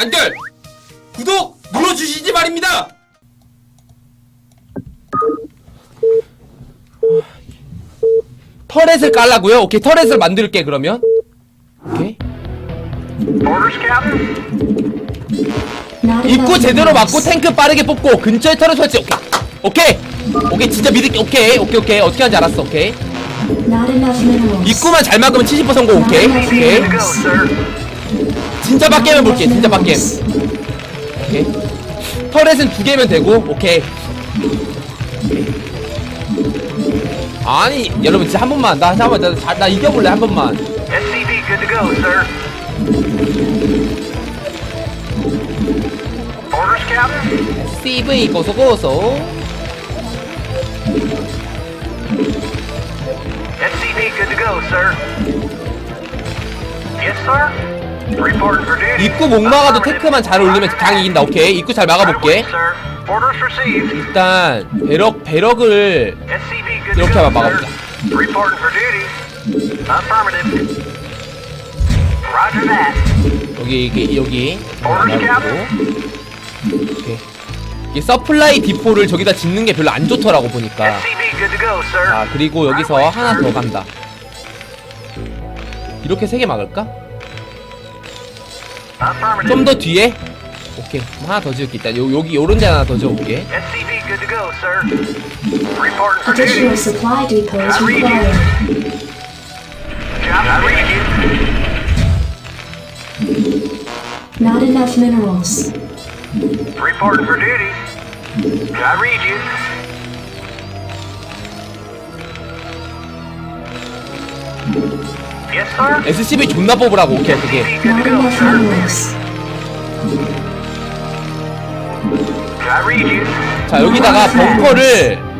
단결! 구독 눌러주시지 말입니다. 터렛을 깔라고요? 오케이 터렛을 만들게 그러면. 오케이. 입구 제대로 막고 탱크 빠르게 뽑고 근처에 터렛 설치 오케이. 오케이. 오케이 진짜 믿을게. 오케이 오케이 오케이. 어떻게 하는지 알았어 오케이. 입구만 잘 막으면 70% 성공 오케이. 오케이 진짜 밖에만 볼게 진짜 밖에 오케이 터렛은 두 개면 되고 오케이 아니 여러분 진짜 한 번만 나 한번 나, 나, 나 이겨볼래 한 번만 SCV, good to go, sir. Orders, Captain. CV 고소 고소 SCV, good to go, sir. Yes, sir. 입구 못 막아도 테크만 잘 올리면 강 이긴다 오케이 입구 잘 막아볼게. 일단 배럭 배럭을 이렇게 한번. 막아보자. 여기 여기 여기. 오케이 이게 서플라이 디포를 저기다 짓는 게 별로 안 좋더라고 보니까. 아 그리고 여기서 하나 더 간다 이렇게 세 개 막을까? 좀 더 뒤에? 오케이 그럼 하나 더 지을게 일단 요, 여기 요런 데 하나 더 지어볼게 SCV, good to go, sir. Reporting for Additional duty. supply depots required. Job, I read you. Not enough minerals. Reporting for duty. I read you. Yes, sir. SCB 존나 뽑으라고 오케이 you. 자 여기다가 벙커를.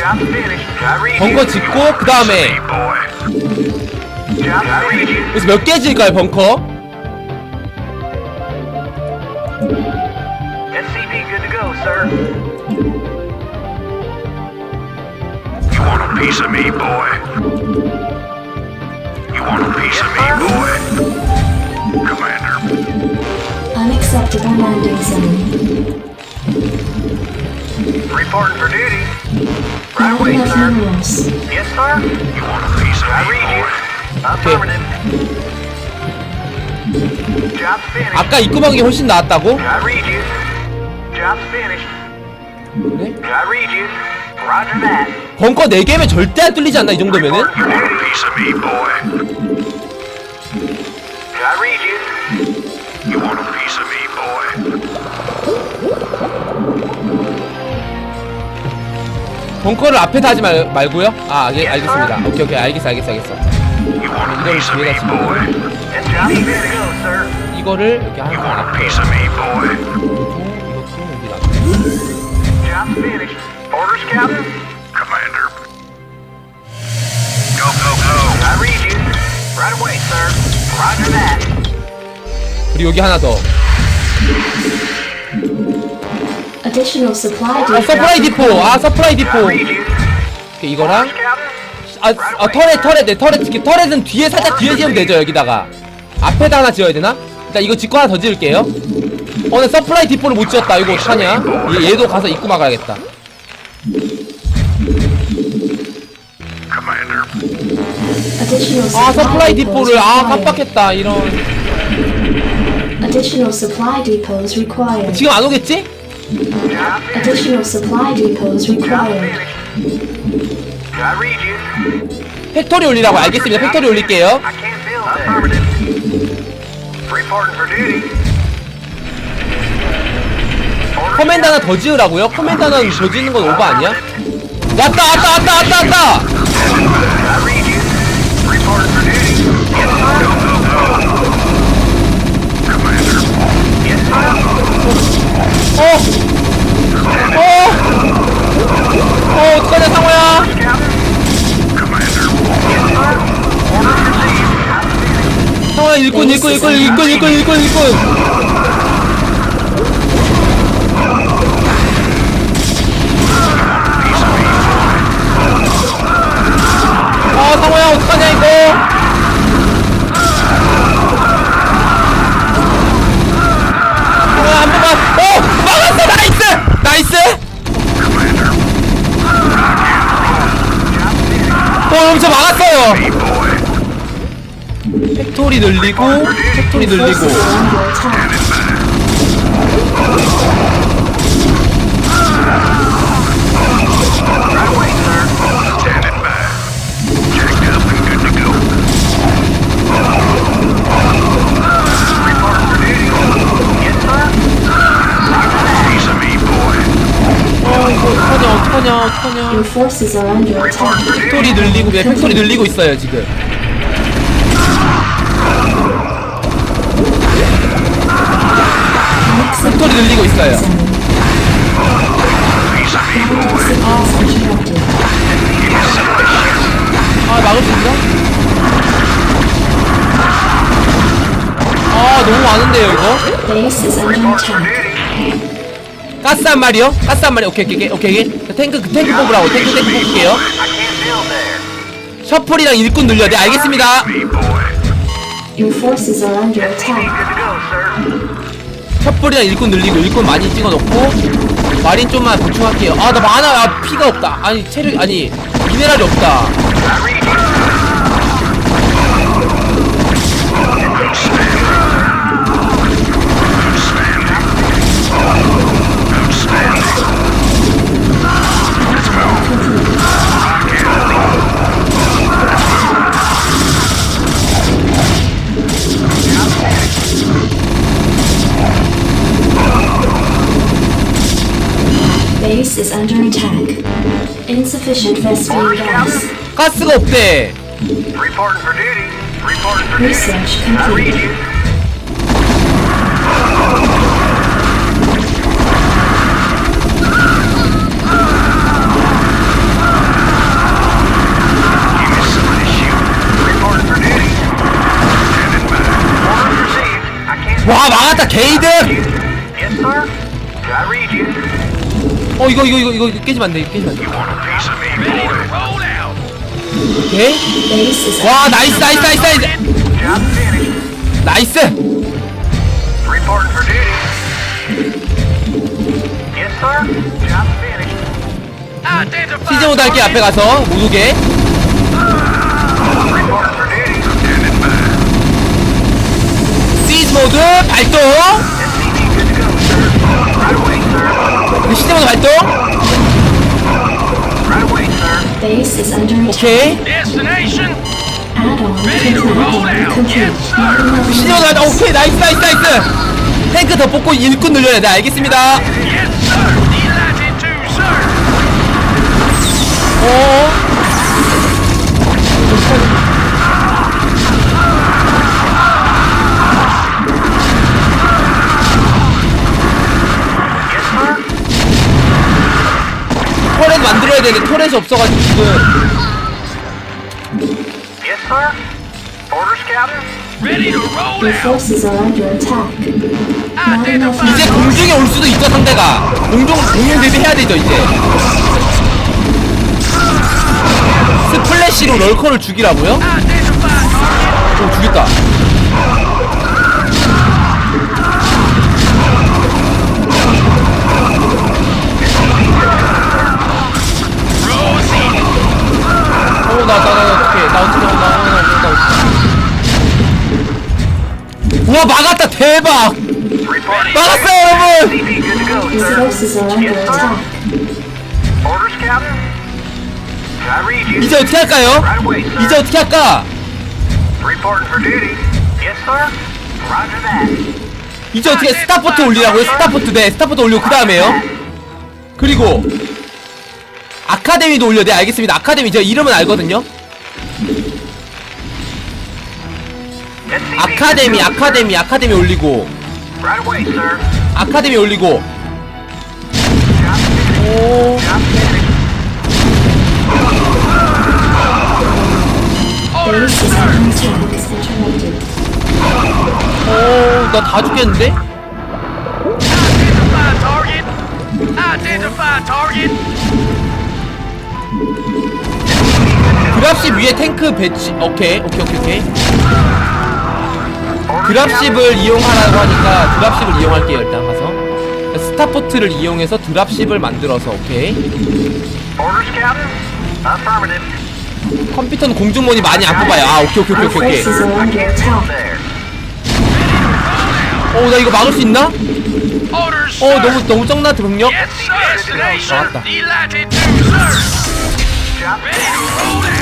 벙커 you. 짓고 그 다음에 Job's I read you. 여기서 몇개 지을까요 벙커? SCV, good to go, sir. You want a piece of me, boy? You want a piece of me, boy? Commander, Unacceptable landing zone. Reporting for duty. Right Not away, enough sir. minerals. Yes, sir. you want a piece of I me, read you. boy? Affirmative. Job's finished. 아까 입구 막이 훨씬 나았다고? I read you. Job's finished. 네? I read you. Roger that. 벙커 4개면 절대 안 뚫리지 않나 이 정도면은? You want a piece of me, boy? I read you. You want a piece of me, boy? 벙커를 앞에다 하지 말, 말고요? 아 알, 알겠습니다 오케이 오케이 알겠어 알겠어 알겠어 to go, sir. 이거를 이렇게 want a 앞에 me, boy? 이것도 여기 that. 그리고 여기 하나 더 Additional supply 아, 서프라이 디포. 아 서프라이 디포. 오케이, 이거랑. 아, 아 터렛 터렛 네 터렛 지금 터렛은 뒤에 살짝 뒤에 지으면 되죠 여기다가 앞에다 하나 지어야 되나? 일단 이거 짓고 하나 더 지을게요 어나 서프라이 디포를 못 지었다 이거 어떡하냐 얘, 얘도 가서 입고 막아야겠다 아 depots 디포를 아. 깜빡했다 이런 Additional supply depots required. 지금 안 오겠지? Additional supply depots required. finished. I read you. 팩토리 올리라고 알겠습니다 팩토리 올릴게요 I can't build that. Affirmative. Reporting for duty. Orders, 커맨드 하나 더 지으라고요? 커맨드 하나 더 지는 건 오버 아니야? 왔다 왔다 왔다 왔다 왔다 어! 어! 어 어떡하냐 상호야. 상호야 일꾼 일꾼 일꾼 일꾼 일꾼 일꾼 일꾼 팩토리 늘리고 팩토리 늘리고 어떡하냐 어떡하냐 어떡하냐 Your forces are under Reporting for attack. 팩토리 duty. 늘리고 예, 팩토리 늘리고 있어요 지금 팩토리 늘리고 있어요 interrupted. 아 막을 수 있나? 아 너무 많은데요 이거 Base is under Reporting for attack. 가스 한 마리요? 가스 한 마리 오케이 오케이 오케이. 탱크 그 탱크 뽑으라고 탱크 탱크 뽑을게요. 셔플이랑 일꾼 늘려야 돼 알겠습니다. Your forces are under attack. 셔플이랑 일꾼 늘리고 일꾼 많이 찍어놓고 마린 좀만 보충할게요 아 나 많아 아 피가 없다 아니 체력 아니 미네랄이 없다 Base is under attack. Insufficient Vespene gas. 가스가 없대 Reporting for duty. Reporting for duty. Research I read complete. you. Give me some of this shoot. Reporting for duty. Standing by. Orders received. I can't. 와 막았다 게이드 Yes, sir. I read you. 어 이거 이거 이거 이거 깨지면 안돼 깨지면 안돼? 오케이 와 나이스 나이스 나이스 나이스. 나이스. 시즈 모드 할게 앞에 가서 못 오게. 시즈 모드 발동 sir. 시즈 모드 발동 Right away, sir. Base is under attack. 오케이 Add-on complete. Complete. Not 시즈 enough 모드 발동 오케이 나이스 나이스 나이스 탱크 더 뽑고 일꾼 늘려야 돼 알겠습니다 어 Yes, 만들어야 되는데 터렛이 없어가지고 지금 Yes, sir. Orders, Captain. Your forces are under attack. Not enough 이제 공중에 올 수도 있죠 상대가 공중 공중 대비해야 되죠 이제 스플래시로 럴커를 죽이라고요? 오 죽였다 대박. 막았어요 여러분. 이제 어떻게 할까요? 이제 어떻게 할까? 이제 어떻게 스타포트 올리라고요? 스타포트 네 스타포트 올리고 그 다음에요 그리고 아카데미도 올려야 돼 알겠습니다 아카데미 제가 이름은 알거든요 아카데미 아카데미 아카데미 올리고. 아카데미 올리고. 오. Interrupted. 나다 죽겠는데? 드랍십 위에 탱크 배치 오케이 오케이 오케이 오케이 드랍십을 이용하라고 하니까 드랍십을 이용할게요 일단 가서 스타포트를 이용해서 드랍십을 만들어서 오케이. 컴퓨터는 공중모니 많이 안 뽑아요 아 오케이 오케이 오케이 오케이. 어나 이거 막을 수 있나? 어 너무 너무 적나 병력? 나왔다.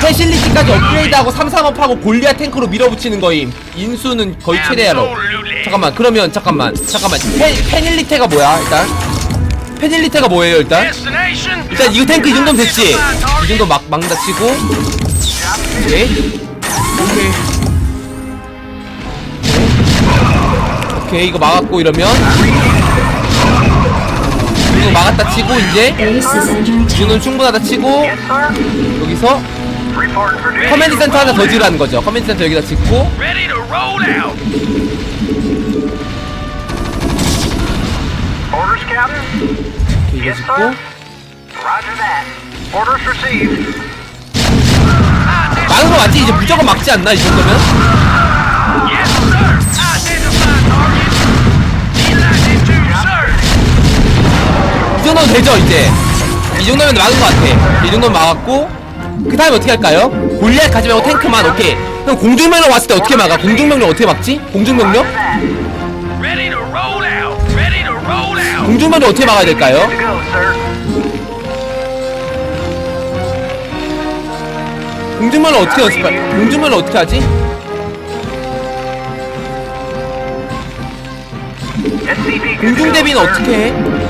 패실리티까지 업그레이드하고 335하고 골리아 탱크로 밀어붙이는 거임. 인수는 거의 최대야로. 잠깐만 그러면 잠깐만 잠깐만. 페, 페닐리테가 뭐야 일단? 페닐리테가 뭐예요 일단. 일단 이거 탱크 이 정도면 됐지? 이 정도 막 막다 치고. 오케이. 오케이. 오케이 이거 막았고 이러면 이거 막았다 치고 이제 attack. 충분하다 치고. 여기서. 커맨드 센터 하나 더 지으라는 거죠 커맨드 센터 여기다 짓고 이거 짓고. 막은 거 맞지? 이제 무조건 막지 않나 이 정도면? 정도면 되죠 이제 이 정도면 막은 거 같아 이 정도면 막았고 그 다음에 어떻게 할까요? 골리앗 가지 말고 탱크만 오케이 그럼 공중명령 왔을 때 어떻게 막아? 공중명령 어떻게 막지? 공중명령? 공중명령 어떻게 막아야 될까요? 공중명령 어떻게 연습할 공중명령 어떻게 하지? 공중 대비는. 어떻게 해?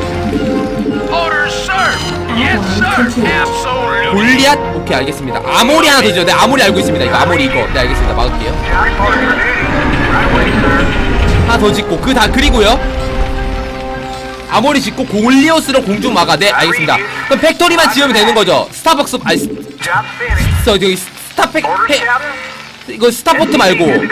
골리앗? 오케이 알겠습니다. 아모리 하나 더 돼. 아모리 알고 있습니다. 이거 아모리 이거. 네 알겠습니다. 막을게요. 하나 더 짓고 그 다 그리고요. 아모리 짓고 골리오스로 공중 막아. 네 알겠습니다. 그럼 팩토리만 지으면 되는 거죠. 스타벅스 아니 스-. 저 여기 스타팩 팩. 이거 스타포트 말고. Sir.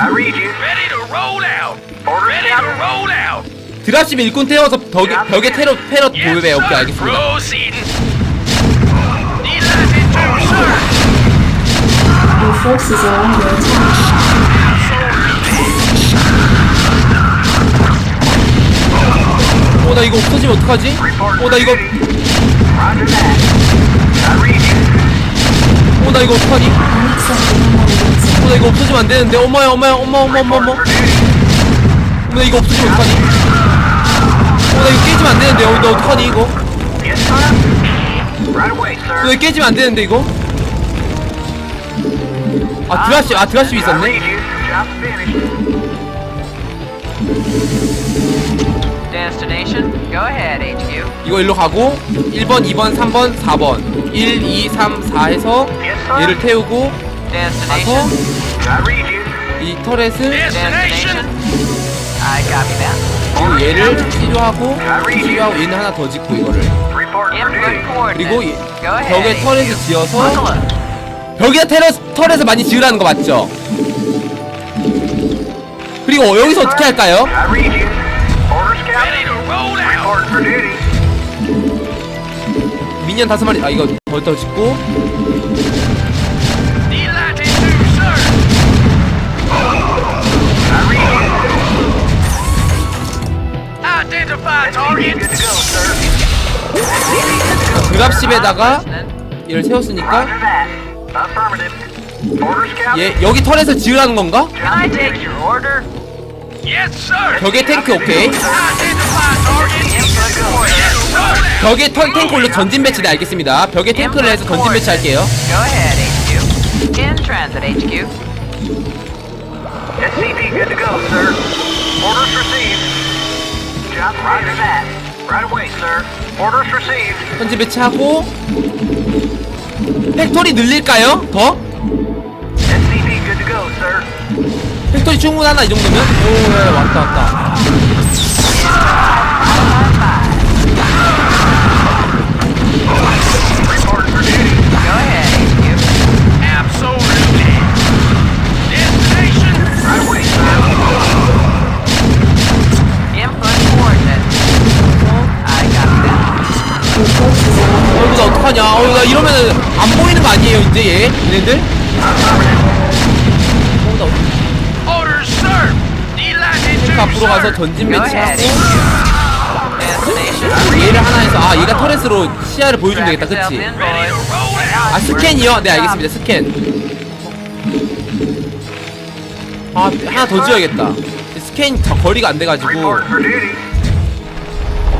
I read you. Ready to roll out. Ready to roll out. 드랍십 일꾼 태워서 벽에, 벽에 테러 테러 도입해 오케이 알겠습니다 Proceeding. Delighted to, sir. Our forces are under attack. 어 나 이거 없어지면 어떡하지? 어나 이거 Roger that. I read you. 어 나 이거 어떡하니? Unacceptable 어나 이거 없어지면 안 되는데 엄마야 엄마야 엄마 엄마 엄마 엄마. 어나 이거 없어지면 어떡하니? 어나 이거 깨지면 안 되는데 어, 너 어떡하니 이거? 이거 깨지면 안 되는데 이거? 아 드랍십 아 드랍십 I 있었네? 이거 일로 가고 1번 2번 3번 4번 1 2 3 4 해서. 얘를 태우고 가서. 이 터렛을. 그리고 얘를 치료하고 치료하고 얘는 하나 더 짓고 이거를. 그리고 이. 벽에 터렛을. 지어서. 벽에 테러, 터렛을 많이 지으라는 거 맞죠? 그리고 여기서 어떻게 할까요? 미니언 다섯 마리 아 이거 더, 더 짓고 Listening. 얘를 세웠으니까. 얘 여기 터렛을 지으라는 건가? 벽에 탱크 오케이. 벽에 턴 탱크 올려 전진 배치 네 알겠습니다 벽에 탱크를 해서 전진 배치 할게요. SCP good to go, sir. Orders received. Job Roger that. Right away, sir. 전진 배치하고 팩토리 늘릴까요? 더? 팩토리 충분하나 이 정도면? 오 야, 야, 왔다 왔다 어떡하냐 어, 나 이러면은 안 보이는 거 아니에요 이제 얘 얘네들 탱크 to, 앞으로 가서. 전진 매치하고. 얘를 하나 해서 아 얘가 터렛으로 시야를 보여주면 되겠다 그치. 아 스캔이요? 네 알겠습니다 스캔 아 하나 더 지어야겠다 스캔 저 거리가 안 돼가지고.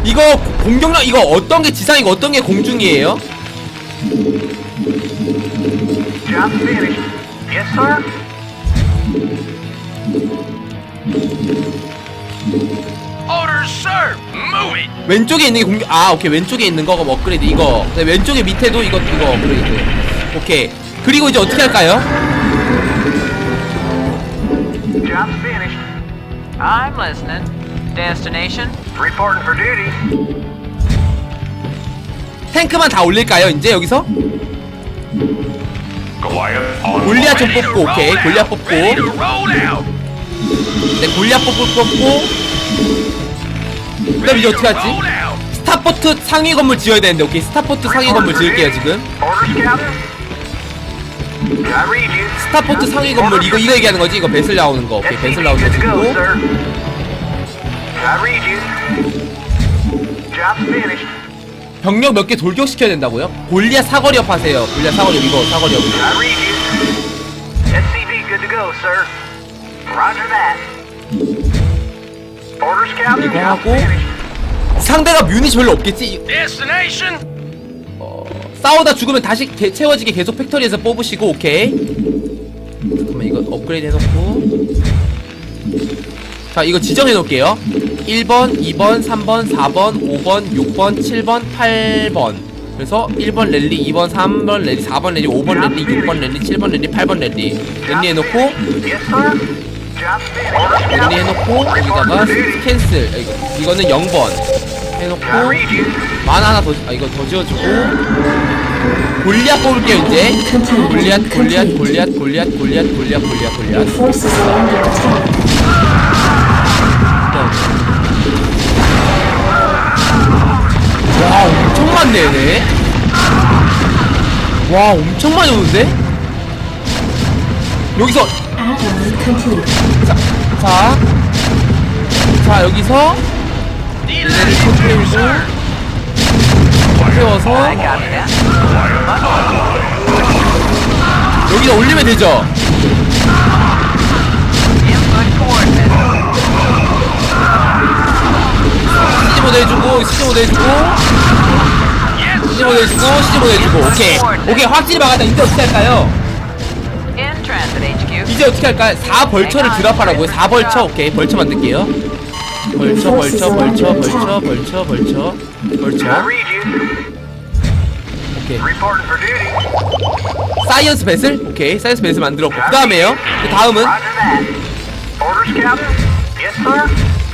이거 공격력 이거 어떤 게 지상이고 어떤 게 공중이에요? 왼쪽에 있는 게 공격 아 오케이 왼쪽에 있는 거가 뭐 업그레이드 이거 네, 왼쪽에 밑에도 이거 이거 업그레이드 오케이 그리고 이제 어떻게 할까요? I'm listening. Destination. Reporting for duty. 탱크만 다 올릴까요 이제 여기서? 골리앗 좀 뽑고 오케이 골리앗 out. 뽑고. 네 골리앗 뽑고 뽑고 그 다음 이제 어떻게 하지? 스타포트 상위 건물 지어야 되는데 오케이 스타포트 상위 건물 지을게요 지금. 스타포트 상위 건물 이거 이거 얘기하는 거지 이거 배슬 나오는 거 오케이 배슬 나오는 거 짓고 sir. I read you. Job finished. 병력 몇 개 돌격시켜야 된다고요? 골리앗 사거리업 하세요 골리앗 사거리업 이거 사거리업 I read you. SCV good to go, sir. Roger that. Orders, Captain. 이거 하고. finished. 상대가 뮤닛이 별로 없겠지 Destination. 싸우다 죽으면 다시 개- 채워지게 계속 팩토리에서 뽑으시고 오케이 잠깐만 이거 업그레이드 해놓고 자 이거 지정해 놓을게요 1번 2번 3번 4번 5번 6번 7번 8번 그래서 1번 랠리 2번 3번 랠리 4번 랠리 5번 랠리 6번 랠리 7번 랠리 8번 랠리 랠리 해놓고 랠리. 해놓고 여기다가 캔슬 아, 이거, 이거는 0번 I 해놓고. 만 하나 더, 아, 이거 더 지어주고. 골리앗 뽑을게요, 이제. 골리앗, 골리앗, 골리앗, 골리앗, 골리앗, 골리앗, 골리앗, 골리앗. 와, 엄청 많네, 얘네. 와, 엄청 많이 오는데? 여기서. 자, 자. 자, 여기서. 얘네를 got that. 여기다 올리면 되죠? 해주고. CG 모드 해주고, CG 모드 해주고. 오케이. 오케이, 확실히 막았다. 이제 어떻게 할까요? 이제 어떻게 할까요? 4벌처를 드랍하라고요? 4벌처 오케이 벌처 만들게요 벌처 벌처 벌처 벌처 벌처 벌처 벌처. 오케이. 사이언스 배슬? 오케이 사이언스 배슬 만들었고 그 다음에요 그 다음은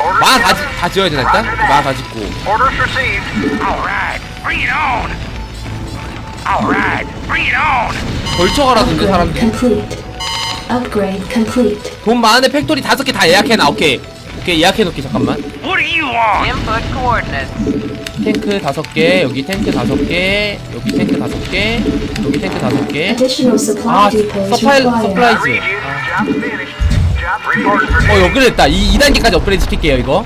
Roger that. Orders, Captain. Yes, sir. Orders, 마 다, 지어야 되나 일단? 마다 짓고 Orders received. All right. Bring it on. All right. Bring it on. 벌처 가라던데 사람들 Complete. Upgrade complete. 돈 많은데 팩토리 다섯 개 다 예약해놔 오케이 오케이 예약해놓게 잠깐만 What do you want? Input coordinates. 탱크 다섯 개 여기 탱크 다섯 개 여기 탱크 다섯 개 여기 탱크 다섯 개 Additional supply 아 depots 서파일 required. I 서프라이즈 read you. Job finished. 어 duty. 업그레이드 됐다 이 2단계까지 업그레이드 시킬게요 이거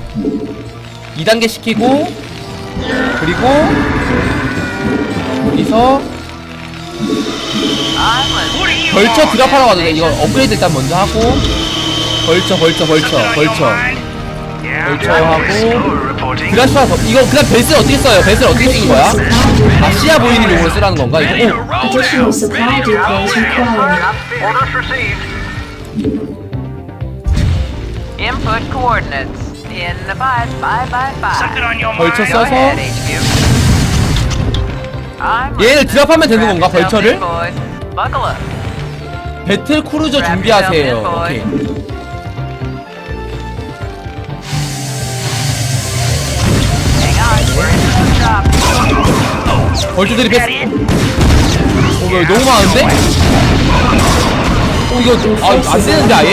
2단계 시키고 그리고 여기서 want? 드랍하러 가도 돼 이거 업그레이드 일단 먼저 하고 벌처 벌처 벌처 Something on your 벌처 mind? Yeah. 벌처 하고 reporting. 드라스라 이거 그냥 베슬 어떻게 써요 베슬 어떻게 쓰는 거야? 아 시야 보이는 용으로 쓰라는 건가 이거? 오! Additional supply depots required. Input coordinates. In the five, five, five, Suck it five. on your 벌처 mind. Go 써서 ahead, HQ. I'm 얘를. 드랍하면 되는 건가, yourself 벌처를? in, boys. Buckle up. 배틀 크루저 준비하세요 오케이 Hang on. We're into the shop. 벌처들이 베슬 어 이거 너무 많은데? 어 이거 Your 아 안 되는데 under 아예?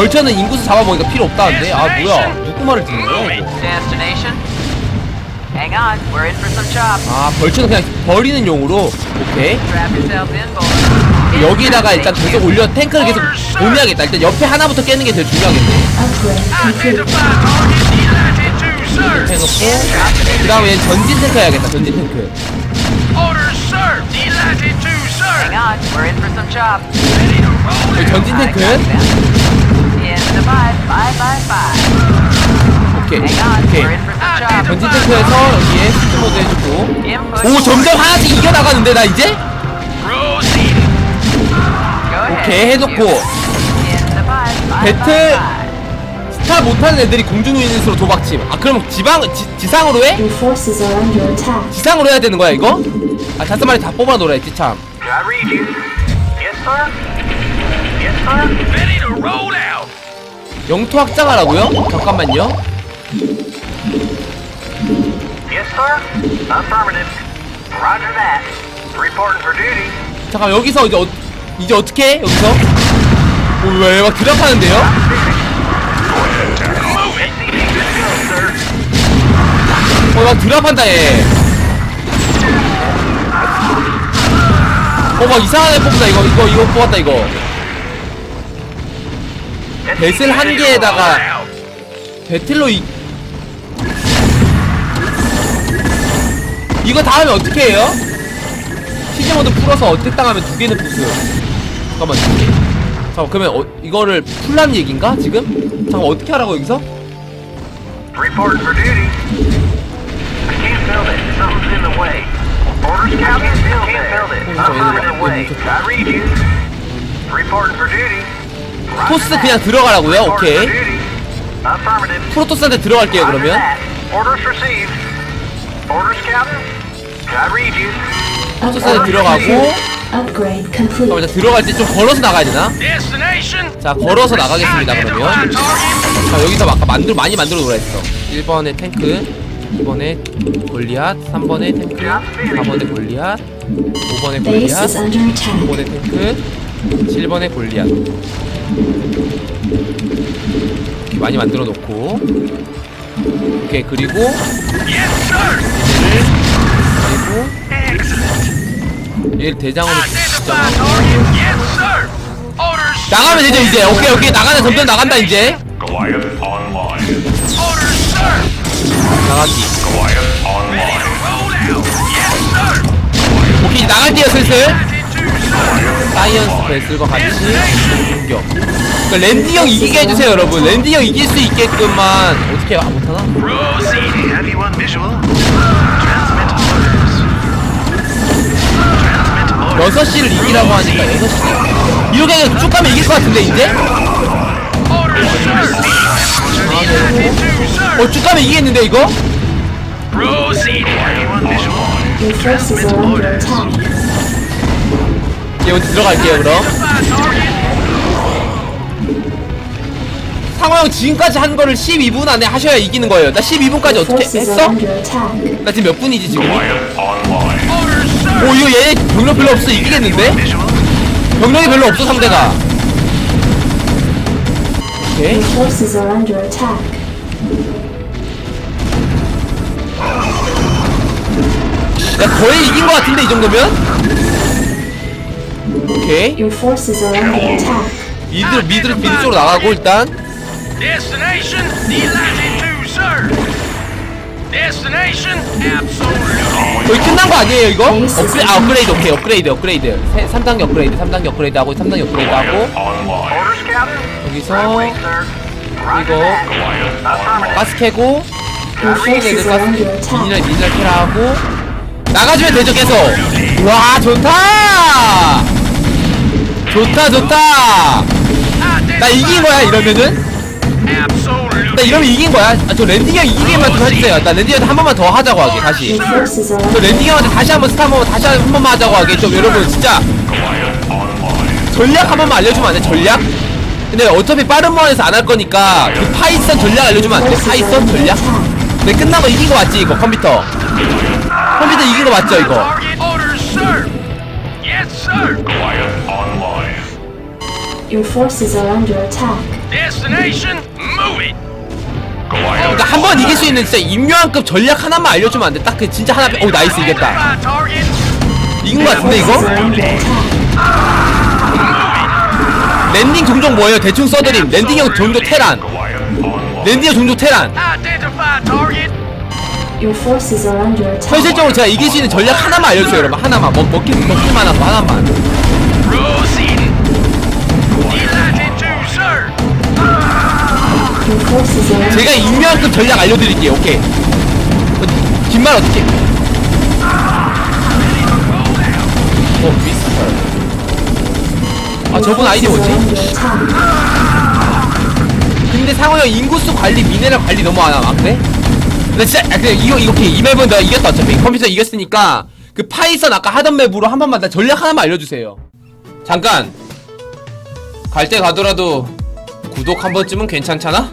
벌처는 인구수 잡아보니까 필요 없다는데 아 뭐야 누구 말을 듣는 거야 이거 Destination. Hang on, we're in for some chop. 아 벌초는 그냥 버리는 용으로 오케이 in, boys. 여기다가 일단 계속 올려 탱크를 계속 보내야겠다 일단 옆에 하나부터 깨는 게 제일 중요하겠네. Identify target sir. 해놓고 그 다음에 전진 탱크 해야겠다 전진 탱크 Orders, sir. Delighted to, Hang sir. on, we're in for some chop. Ready to roll 여기 out. 전진 탱크 오케이 오케이. 전진 탱크에서 여기에 스피드 모드 해주고. 오 점점 하나씩 이겨나가는데 나 이제? 오케이 해놓고 배틀. 스타 못하는 애들이 공중 유닛으로 도박침 아 그럼 지방 지, 지상으로 해? 지상으로 해야 되는 거야 이거? 아 다섯 마리 다 뽑아 놓으라 했지 참. Yes, sir. Yes, sir. Ready to roll out. 영토 확장하라고요? 잠깐만요 Yes, sir. Affirmative. Roger that. Reporting for duty. 잠깐 여기서 이제 어, 이제 어떻게 해? 여기서? 왜막 드랍하는데요? SCV good to go, sir. 어막 드랍한다 얘. 어막 이상한 애 뽑다 이거 이거 이거 뽑았다 이거. 배슬 한 개에다가 배틀로 이 이거 다음에 어떻게 해요? 시즈 모드 풀어서 어택 당하면 두 개는 부수. 잠깐만. 잠깐 그러면 어, 이거를 풀란 얘긴가 지금? 잠깐 어떻게 하라고 여기서? Reporting 토스 that. 그냥 들어가라고요? 오케이. 프로토스한테 들어갈게요 그러면. 프로토스한테 들어가고 complete. 자, 들어갈 때 좀 걸어서 나가야 되나? 자 걸어서 나가겠습니다 그러면. 자 여기서 아까 만들 많이 만들어 놓으라 했어 1번에 탱크 2번에 골리앗 3번에 탱크 4번에 골리앗 5번에 Base 골리앗 is under attack. 5번에 탱크 7번에 골리앗 많이 만들어 놓고 오케이 그리고 그리고 얘를 대장으로. 나가면 되죠 이제 오케이 오케이 나가네 점점 나간다 이제. 나가기. 오케이 슬슬 Delighted to, sir. 사이언스 베슬과 같이 공격 그러니까 랜디 형 이기게 해주세요 여러분 랜디 형 이길 수 있게끔만 어떻게 아, 못하나? Proceeding. Have you on visual? Transmit orders. Transmit orders. 6시를 이기라고 하니까 6시 이렇게 그냥 쭉 가면 이길 것 같은데 이제? Orders, sir. Delighted to, sir. 어 쭉 가면 이기겠는데 이거? Proceeding. Have you on visual? Your forces are under attack. 얘 먼저 들어갈게요 그럼. 상호형 지금까지 한 거를 12분 안에 하셔야 이기는 거예요 나 12분까지 Your 어떻게 했어? 나 지금 몇 분이지 지금? 오 이거 얘 병력 별로 없어 이기겠는데? 병력이 별로 없어 상대가 오케이. 야 거의 이긴 것 같은데 이 정도면? 오케이 Your forces are under attack. 미드 미드 미드 쪽으로 나가고 일단 Destination. Delighted to, sir. Destination. Absolutely. 거의 끝난 거 아니에요 이거? 업그레, 아 업그레이드 오케이 업그레이드 업그레이드 3단계 업그레이드 3단계 업그레이드 하고 3단계 업그레이드 하고 Online. Orders, Captain. 여기서 Right, sir. Roger 이거 that. Goliath Affirmative. 가스 캐고 Your forces 가스 are under attack. 미니럴 미니럴 캐라하고 나가주면 되죠 계속 와 좋다 좋다 좋다 나 이긴 거야 이러면은. 나 이러면 이긴 거야 아, 저 랜딩 형 이기게 만 좀 해주세요 나 랜딩 형한테 한 번만 더 하자고 하게 다시 저 랜딩 형한테 다시 한번 스타 한번 다시 한 번만 하자고 하게 좀 여러분 진짜. 전략 한 번만 알려주면 안 돼? 전략? 근데 어차피 빠른 모안에서 안 할 거니까 그 파이썬 전략 알려주면 안 돼? 파이썬 전략? 끝난 거 이긴 거 맞지 이거 컴퓨터 컴퓨터 이긴 거 맞죠 이거 Your forces are under attack. Destination. Move it. 그러니까 한 번 이길 수 있는 진짜 임요한급 전략 하나만 알려주면 안 돼. 딱 그 진짜 하나. 오 나이스 이겼다. 이긴 거 같은데 이거? Forces are under attack. 랜딩 종족 뭐예요? 대충 써드림. 랜딩 형 종족 테란. Goliath online. 랜딩 형 종족 테란. Identify target. Your forces are under attack. 현실적으로 제가 이길 수 있는 전략 하나만 알려주세요 여러분. 하나만. 먹, 먹긴, 먹기만 하고 하나만. 제가 임요한급 전략 알려드릴게요. 오케이. 어, 뒷말 어떻게? 어 미스터. 아 저분 아이디 뭐지? 근데 상호 형 인구수 관리, 미네랄 관리 너무 안 하나? 그래? 나 진짜 아, 그냥 이거 이거 이 맵은 내가 이겼다 어차피 컴퓨터 이겼으니까 그 파이썬 아까 하던 맵으로 한 번만 나 전략 하나만 알려주세요. 잠깐 갈 때 가더라도 구독 한 번쯤은 괜찮잖아?